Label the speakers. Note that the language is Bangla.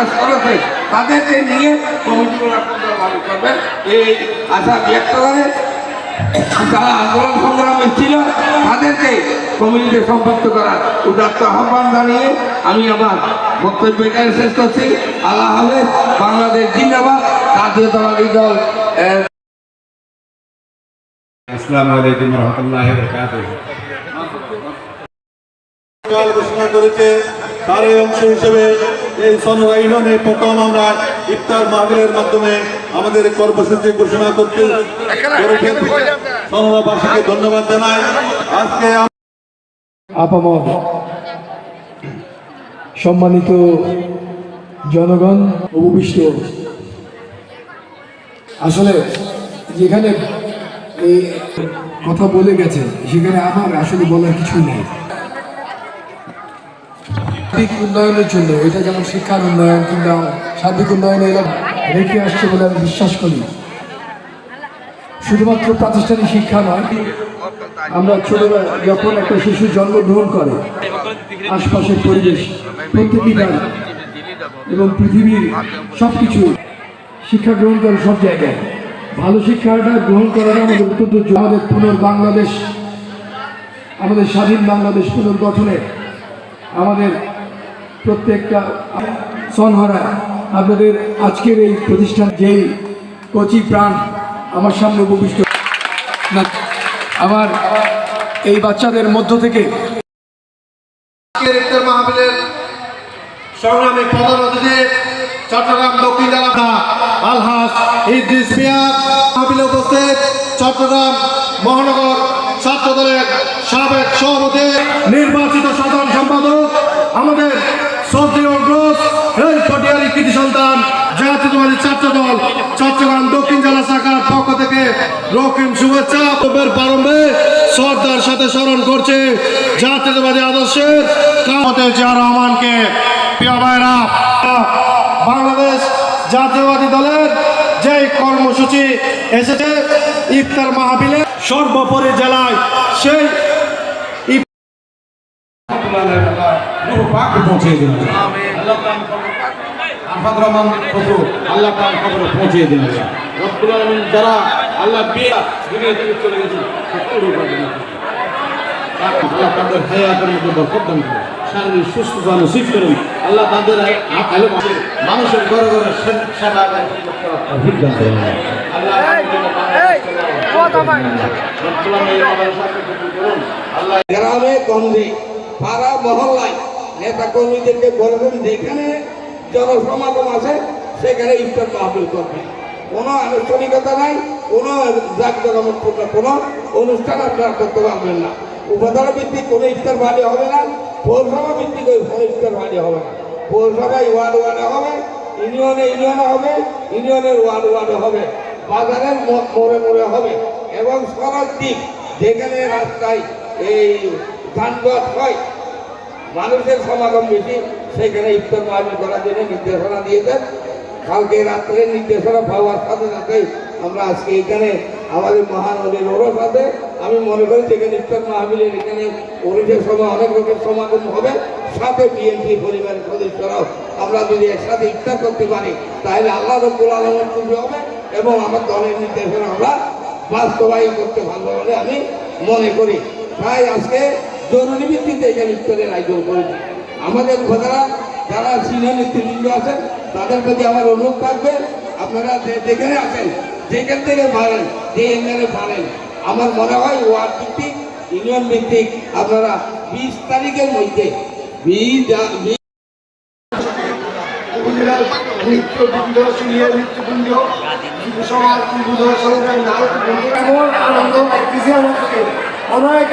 Speaker 1: কাজ করেছে তাদেরকে নিয়ে কমিটিগুলো সুন্দরভাবে করবেন এই আশা ব্যক্ত করে যারা আন্দোলন সংগ্রামে ছিল তাদেরকে কমিটিতে সম্পৃক্ত করার উদাত্ত আহ্বান জানিয়ে আমি আমার বক্তব্য এখানে শেষ করছি। আল্লাহ হাফেজ বাংলাদেশ জিন্দাবাদ। জাতীয়তাবাদী দল
Speaker 2: আসসালামু আলাইকুম রহমতুল্লাহ
Speaker 3: ঘোষণা করেছে তার অংশ হিসেবে এই সনরা প্রথম আমরা ইফতার মাহফিলের মাধ্যমে আমাদের কর্মসূচি ঘোষণা করতে করেছেন ধন্যবাদ জানাই। আজকে
Speaker 4: আপামর সম্মানিত জনগণ উপবিষ্ট আসলে যেখানে কথা বলে গেছে, সেখানে আমার আসলে বলার কিছুই নেই। সার্বিক উন্নয়নের জন্য, এটা যেমন শিক্ষার উন্নয়ন কিংবা সার্বিক উন্নয়নে রেখে আসছে বলে আমি বিশ্বাস করি শুধুমাত্র প্রাতিষ্ঠানিক শিক্ষা নয়, আমরা ছোটবেলা যখন একটা শিশু জন্মগ্রহণ করে, আশপাশের পরিবেশ প্রত্যেকটি গান এবং পৃথিবীর সব কিছু শিক্ষা গ্রহণ করে সব জায়গায় ভালো শিক্ষাটা গ্রহণ করাটা আমাদের অত্যন্ত। আমাদের পুনর বাংলাদেশ আমাদের স্বাধীন বাংলাদেশ পুনর্গঠনে আমাদের প্রত্যেকটা সনহরা আপনাদের আজকের এই প্রতিষ্ঠান যেই কচি প্রাণ আমার সামনে উপবিষ্ট। আমার এই বাচ্চাদের মধ্য থেকে
Speaker 3: চট্টগ্রাম মহানগর ছাত্র দলের সাবেক সভাপতি দল চট্টগ্রাম দক্ষিণ জেলা শাখার পক্ষ থেকে রকিম শুভেচ্ছা। প্রারম্ভে শ্রদ্ধার সাথে স্মরণ করছে জাতীয়তাবাদী আদর্শের জিয়া রহমানকে। বাংলাদেশ জাতীয়বাদী দলের যে কর্মসূচি এসেছে ইফতার মাহফিলে, সর্বোপরি জেলায় সেই
Speaker 2: পৌঁছে আফাদ রহমান আল্লাহ তাআলা খবর পৌঁছে দিন রব্বুল আলামিন যারা আল্লাহ বিয়া দুনিয়া থেকে চলে গেছে আল্লাহ তাদের হায়াতের মধ্যে বরকত দান করুন। শারীরিক সুস্থতা নসিব করুন। আল্লাহ তাদের মানুষের ঘরে ঘরে সেবা
Speaker 1: গ্রামে পাড়া মহল্লায় নেতা কর্মীদেরকে বলবেন যেখানে জনসমাগম আছে, সেখানে ইফতার মাহফিল করবে। কোনো আনুষ্ঠানিকতা নাই, কোনো জাকজমকপূর্ণ কোনো অনুষ্ঠান আপনারা করতে পারবেন না। উপধারা ভিত্তিক কোনো ইফতার বাড়ি হবে না, পৌরসভা ভিত্তিক ওই ইফতার বাড়ি হবে না। পৌরসভায় ওয়ার্ড ওয়ার্ডে হবে, ইউনিয়নে ইউনিয়নে হবে, ইউনিয়নের ওয়ার্ড ওয়ার্ডে হবে, বাজারের মোড়ে মোড়ে হবে। এবং সড়ক দিক, যেখানে রাস্তায় এই যানজট হয় মানুষের সমাগম বেশি সেখানে ইফতার মাহফিল করার জন্য নির্দেশনা দিয়েছেন কালকে রাত্রে নির্দেশনা পাওয়ার সাথে সাথে আমরা আজকে এখানে আমাদের মহানদীর ওরস আছে। আমি মনে করি যেখানে ইফতার মাহফিলের এখানে ওরসের সময় অনেক লোকের সমাগম হবে। সাথে বিএনপি পরিবারের সদস্যরাও আমরা যদি একসাথে ইফতার করতে পারি, তাহলে আল্লাহ রব্বুল আলমের খুশি হবে এবং আমার দলের নির্দেশনা আমরা বাস্তবায়ন করতে পারব বলে আমি মনে করি। তাই আজকে জরুরি ভিত্তিতে এখানে ইফতারের আয়োজন করেছি। আমাদের ঘোষণা যারা সিনিয়র নেতৃবৃন্দ আছেন, তাদের প্রতি আমার অনুরোধ থাকবে, আপনারা যেখানে আছেন যেখান থেকে পারেন, যে এখানে পারেন। আমার মনে হয় ওয়ার্ড ভিত্তিক, ইউনিয়ন ভিত্তিক, আপনারা বিশ তারিখের মধ্যে বিশ
Speaker 5: নৃত্যবৃন্দ সিনিয়র নৃত্যবৃন্দ যুব সমাজ যুব সংগ্রামী নারদ আনন্দ অনেক